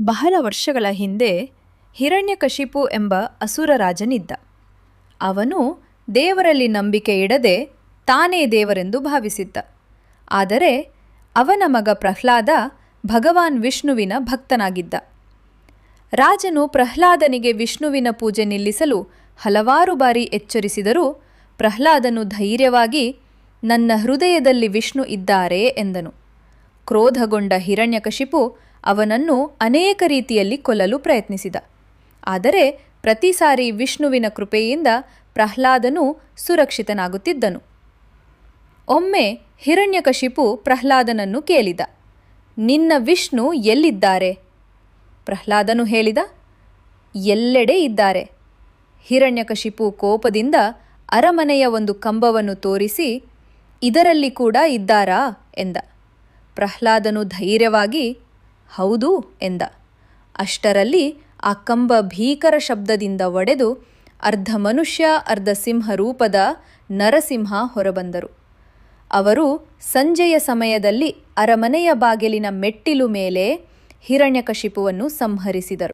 ಬಹಳ ವರ್ಷಗಳ ಹಿಂದೆ ಹಿರಣ್ಯಕಶಿಪು ಎಂಬ ಅಸುರ ರಾಜನಿದ್ದ. ಅವನು ದೇವರಲ್ಲಿ ನಂಬಿಕೆ ಇಡದೆ ತಾನೇ ದೇವರೆಂದು ಭಾವಿಸಿದ್ದ. ಆದರೆ ಅವನ ಮಗ ಪ್ರಹ್ಲಾದ ಭಗವಾನ್ ವಿಷ್ಣುವಿನ ಭಕ್ತನಾಗಿದ್ದ. ರಾಜನು ಪ್ರಹ್ಲಾದನಿಗೆ ವಿಷ್ಣುವಿನ ಪೂಜೆ ನಿಲ್ಲಿಸಲು ಹಲವಾರು ಬಾರಿ ಎಚ್ಚರಿಸಿದರೂ ಪ್ರಹ್ಲಾದನು ಧೈರ್ಯವಾಗಿ, ನನ್ನ ಹೃದಯದಲ್ಲಿ ವಿಷ್ಣು ಇದ್ದಾರೆ ಎಂದನು. ಕ್ರೋಧಗೊಂಡ ಹಿರಣ್ಯಕಶಿಪು ಅವನನ್ನು ಅನೇಕ ರೀತಿಯಲ್ಲಿ ಕೊಲ್ಲಲು ಪ್ರಯತ್ನಿಸಿದ. ಆದರೆ ಪ್ರತಿ ಸಾರಿ ವಿಷ್ಣುವಿನ ಕೃಪೆಯಿಂದ ಪ್ರಹ್ಲಾದನು ಸುರಕ್ಷಿತನಾಗುತ್ತಿದ್ದನು. ಒಮ್ಮೆ ಹಿರಣ್ಯಕಶಿಪು ಪ್ರಹ್ಲಾದನನ್ನು ಕೇಳಿದ. ನಿನ್ನ ವಿಷ್ಣು ಎಲ್ಲಿದ್ದಾರೆ? ಪ್ರಹ್ಲಾದನು ಹೇಳಿದ. ಎಲ್ಲೆಡೆ ಇದ್ದಾರೆ. ಹಿರಣ್ಯಕಶಿಪು ಕೋಪದಿಂದ ಅರಮನೆಯ ಒಂದು ಕಂಬವನ್ನು ತೋರಿಸಿ, ಇದರಲ್ಲಿ ಕೂಡ ಇದ್ದಾರಾ? ಎಂದ. ಪ್ರಹ್ಲಾದನು ಧೈರ್ಯವಾಗಿ ಹೌದು ಎಂದ. ಅಷ್ಟರಲ್ಲಿ ಆ ಕಂಬ ಭೀಕರ ಶಬ್ದದಿಂದ ಒಡೆದು ಅರ್ಧ ಮನುಷ್ಯ, ಅರ್ಧ ಸಿಂಹ ರೂಪದ ನರಸಿಂಹ ಹೊರಬಂದರು. ಅವರು ಸಂಜೆಯ ಸಮಯದಲ್ಲಿ ಅರಮನೆಯ ಬಾಗಿಲಿನ ಮೆಟ್ಟಿಲು ಮೇಲೆ ಹಿರಣ್ಯಕಶಿಪುವನ್ನು ಸಂಹರಿಸಿದರು.